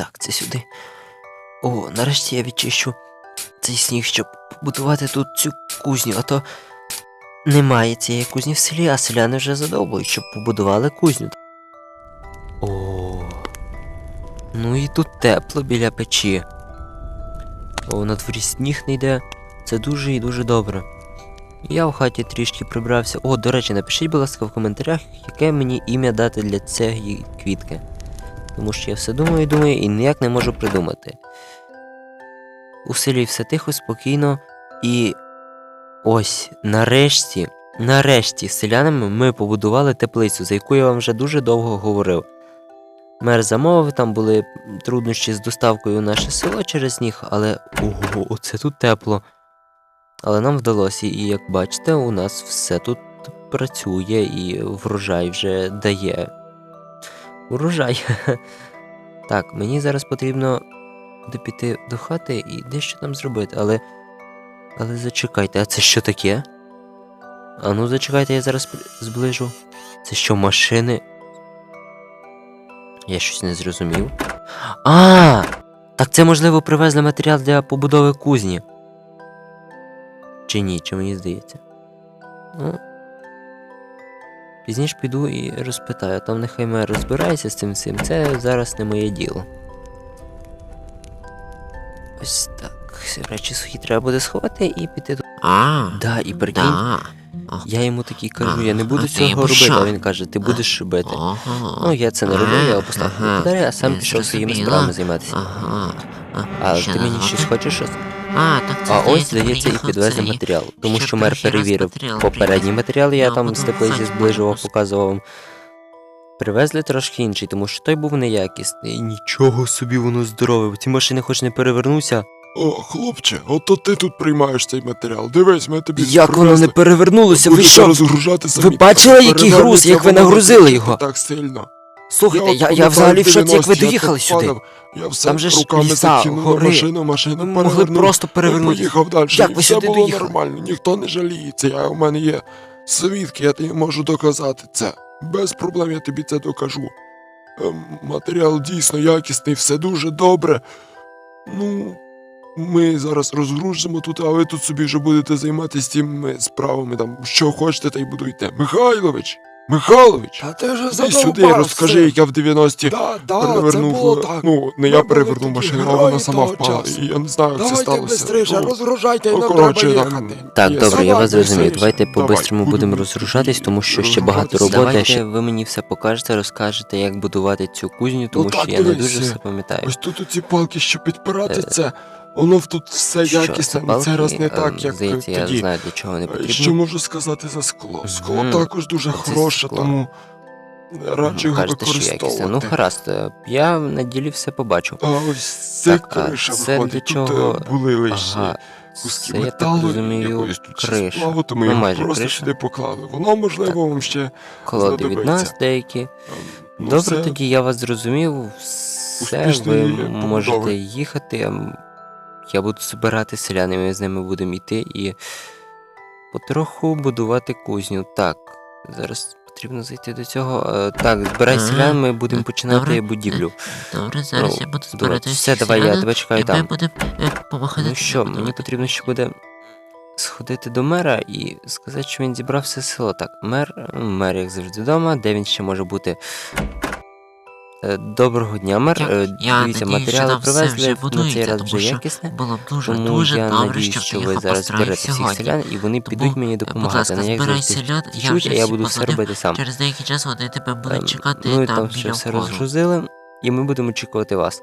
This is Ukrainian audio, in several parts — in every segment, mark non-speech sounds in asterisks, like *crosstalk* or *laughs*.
Так, це сюди. О, нарешті я відчищу цей сніг, щоб побудувати тут цю кузню, а то немає цієї кузні в селі, а селяни вже задовбують, щоб побудували кузню. О. Ну і тут тепло біля печі. О, на дворі сніг не йде. Це дуже і дуже добре. Я в хаті трішки прибрався. О, до речі, напишіть, будь ласка, в коментарях, яке мені ім'я дати для цієї квітки. Тому що я все думаю і думаю і ніяк не можу придумати. У селі все тихо, спокійно і. Ось, нарешті, нарешті, з селянами ми побудували теплицю, за яку я вам вже дуже довго говорив. Мер замовив, там були труднощі з доставкою у наше село через сніг, але ого, оце тут тепло. Але нам вдалося, і як бачите, у нас все тут працює і врожай вже дає. Урожай. *laughs* Так, мені зараз потрібно буде піти до хати і дещо там зробити, але. Але зачекайте, а це що таке? А ну зачекайте, я зараз зближу. Це що, машини? Я щось не зрозумів. А! Так це можливо привезли матеріал для побудови кузні. Чи ні, чи мені здається? Ну. Пізніше піду і розпитаю, там нехай мер розбирається з цим всім. Це зараз не моє діло. Ось так. Речі сухі треба буде сховати і піти до. А, Да, і прикинь, да. я йому такий кажу, я не буду цього робити, а він каже, ти будеш робити. Ага. Ну, я це не роблю, я поставив Ага. на а сам пішов своїми справами займатися. Ага. А ти мені щось хочеш щось? А, так це А ось, здається, і підвезли матеріал. Тому що мер перевірив матеріал попередній матеріал, я Я там з теплиці хай зближував, показував вам. Привезли трошки інший, тому що той був неякісний. Нічого собі воно здорове. Ці машини хоч не перевернуся. О, хлопче, ото ти тут приймаєш цей матеріал. Дивись, ми тобі Як воно не перевернулося? Ви що? самі. ви бачили, який груз, як ви нагрузили його? Так сильно. Слухайте, я, от я, взагалі в шоці, як ви доїхали сюди. падав, Я все Там же ж руками ліса, закинув гори. машину, машину Ви могли перевернув. просто перевернути. поїхав далі, Як і ви все сюди було доїхали? нормально, ніхто не жаліється. Я, у мене є свідки, я тобі можу доказати це. Без проблем я тобі це докажу. Ем, Матеріал дійсно якісний, все дуже добре. Ну, ми зараз розгружимо тут, а ви тут собі вже будете займатися тими справами, там, що хочете, та й будуйте. Михайлович! Михайлович! Та ти вже Іди сюди, розкажи, як я в 90-ті Да, да, перевернув. це було так. Ну, не Ми я перевернув машину, а вона сама впала. І я не знаю, як це Давайте сталося. бистріше, Ну, розгружайте і ну, нам коротше, треба там- їхати. Так, Є. добре, я вас зрозумів. Давайте Давай, по-бистрому будемо розгружатись, тому що ще багато роботи. Давайте Давайте ви мені все покажете, розкажете, як будувати цю кузню, тому Ну що так, я не дуже все пам'ятаю. Ось тут оці палки, що підпирати це, воно тут все Що, якісне, це на раз не так, як Здається, я тоді. знаю, для чого вони Е, Що можу сказати за скло? Скло Мгм. також дуже хороше, скло. тому раджу його Кажете, що якісне. Ну, використовувати. гаразд, е, я на ділі все побачу. А ось це Так, а криша це виходить. для Тут чого? е, були лише Ага, куски це я так металу, розумію, якоїсь тут криша. сплаву, то ми Ну, майже просто криша. сюди поклали. Воно, можливо, вам ще Колоди від нас деякі. ем, ну, Добре, все. тоді я вас зрозумів. Все, Успішної ви побудови. можете їхати. м- Я буду збирати селян, і ми з ними будемо йти і потроху будувати кузню. Так, зараз потрібно зайти до цього. Е, Так, збирай селян, ми будемо починати добре. будівлю. Добре, зараз Ну, я буду збирати все, всіх давай, я селян, тебе чекаю і ми там. будемо е, помагати. Ну що, мені потрібно ще буде сходити до мера і сказати, що він зібрав все село. Так, мер, мер, як завжди, вдома, де він ще може бути. Е, Доброго дня, мер. Я- Е, Дивіться, що матеріали там все привезли, вже на цей будується, раз тому вже що якісне. Було б дуже Тому дуже я добре, надіюсь, що ти ви їх зараз построїв зберете всіх сьогодні. селян, і вони Тому, підуть мені Будь допомагати. ласка, як збирай завжди селян, я чуть, вже я всіх буду все посадив. робити сам. Через деякий час вони тебе Ем, будуть чекати ну і там там ще біля все входу. розгрузили, і ми будемо очікувати вас.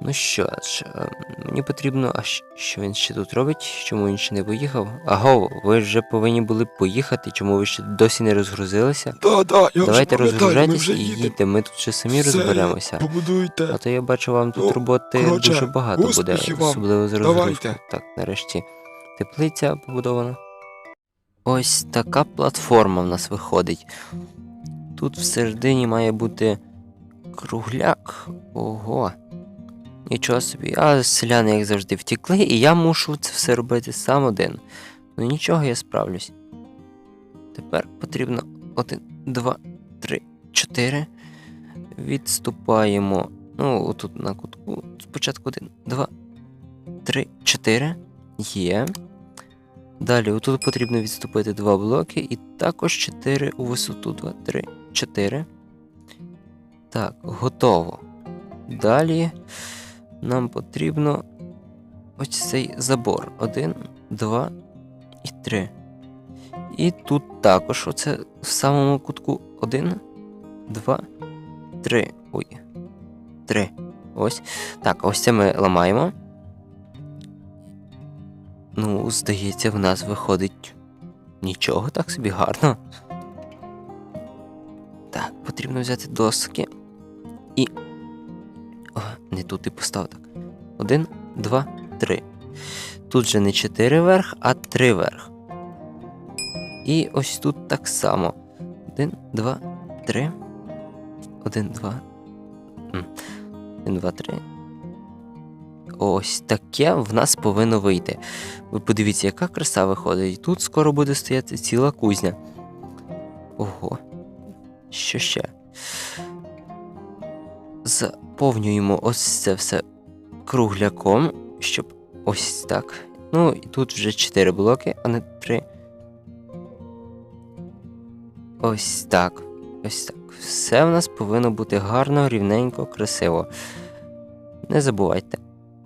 Ну що ж, е, мені потрібно. А що він ще тут робить? Чому він ще не поїхав? Аго, ви вже повинні були поїхати, чому ви ще досі не розгрузилися? Да, да, я Давайте розгружайтесь і їдьте, ми тут ще самі Все, розберемося. Побудуйте. А то я бачу, вам тут Ну, роботи коротше, дуже багато буде, вам. особливо з розгрузкою. Так, нарешті теплиця побудована. Ось така платформа в нас виходить. Тут всередині має бути кругляк. Ого. Нічого собі. А селяни, як завжди, втікли, і я мушу це все робити сам один. Ну нічого, я справлюсь. Тепер потрібно один, два, три, чотири. Відступаємо Ну, отут на кутку. Спочатку один, два, три, чотири. Є. Далі, отут потрібно відступити два блоки, і також 4 у висоту. 2, 3, 4. Так, готово. Далі нам потрібно ось цей забор. Один, два і три. І тут також оце в самому кутку. Один, два, три. Ой. Три. Ось. Так, ось це ми ламаємо. Ну, здається, в нас виходить нічого так собі гарно. Так, потрібно взяти доски. І. Не тут і постав так. Один, два, три. Тут же не чотири верх, а три верх. І ось тут так само. Один, два, три. Один, два. М. Один, два, три. Ось таке в нас повинно вийти. Ви подивіться, яка краса виходить. Тут скоро буде стояти ціла кузня. Ого. Що ще? Заповнюємо ось це все кругляком, щоб ось так. Ну, і тут вже 4 блоки, а не 3. Ось так. Ось так. Все в нас повинно бути гарно, рівненько, красиво. Не забувайте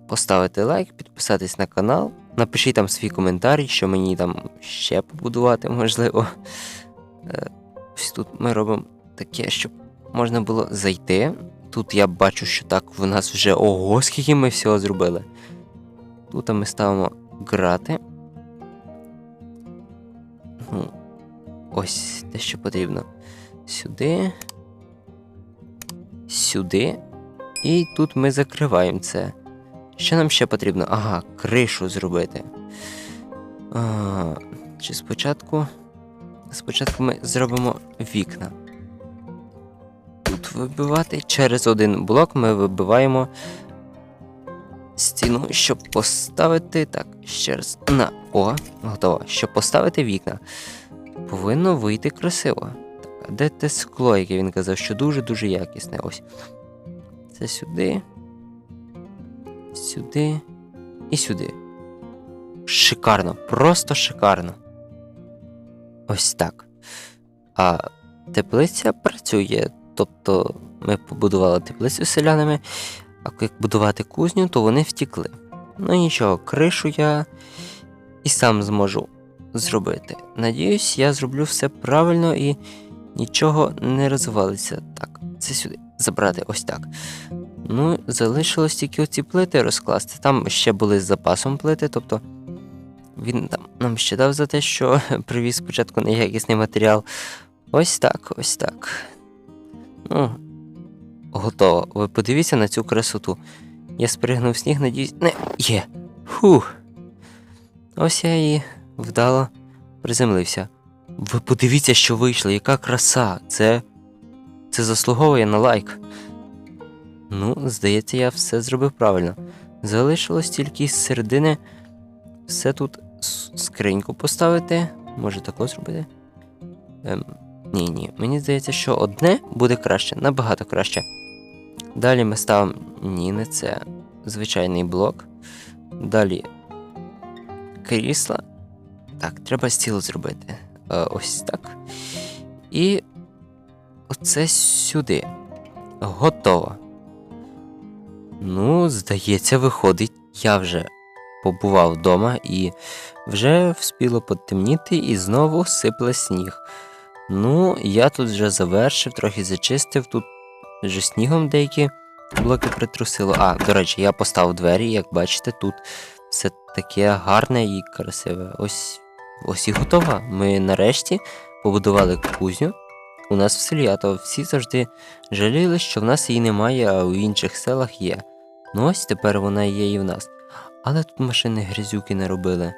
поставити лайк, підписатись на канал. Напишіть там свій коментар, що мені там ще побудувати, можливо. Е, Ось тут ми робимо таке, щоб можна було зайти. Тут я бачу, що так в нас вже ого, скільки ми всього зробили. Тут ми ставимо грати. Ну, ось те, що потрібно. Сюди. Сюди. І тут ми закриваємо це. Що нам ще потрібно? Ага, кришу зробити. А, чи спочатку. Спочатку ми зробимо вікна. Вибивати. Через один блок ми вибиваємо стіну, щоб поставити. Так, ще раз. На. О, готово. Щоб поставити вікна. Повинно вийти красиво. Так, а де те скло, яке він казав, що дуже-дуже якісне. Ось. Це сюди. Сюди. І сюди. Шикарно, просто шикарно. Ось так. А теплиця працює. Тобто ми побудували теплицю з селянами, а як будувати кузню, то вони втікли. Ну нічого, кришу я і сам зможу зробити. Надіюсь, я зроблю все правильно і нічого не розвалиться. Так, це сюди. Забрати ось так. Ну, залишилось тільки оці плити розкласти. Там ще були з запасом плити, тобто він там нам ще дав за те, що *laughs* привіз спочатку неякісний матеріал. Ось так, ось так. Ну, готово. Ви подивіться на цю красоту. Я спригнув сніг, надіюсь. Не, є. Фух. Ось я і вдало приземлився. Ви подивіться, що вийшло, яка краса. Це. Це заслуговує на лайк. Ну, здається, я все зробив правильно. Залишилось тільки з середини все тут скриньку поставити. Може тако зробити? Ем, ні, ні. Мені здається, що одне буде краще, набагато краще. Далі ми ставимо. Ні, не це. Звичайний блок. Далі крісла. Так, треба стіл зробити. Е, ось так. І оце сюди. Готово. Ну, здається, виходить, я вже побував вдома і вже вспіло потемніти і знову сипле сніг. Ну, я тут вже завершив, трохи зачистив, тут вже снігом деякі блоки притрусило. А, до речі, я поставив двері, як бачите, тут все таке гарне і красиве. Ось, ось і готово. Ми нарешті побудували кузню. У нас в селі, а то всі завжди жаліли, що в нас її немає, а у інших селах є. Ну ось тепер вона є і в нас. Але тут машини грязюки не робили.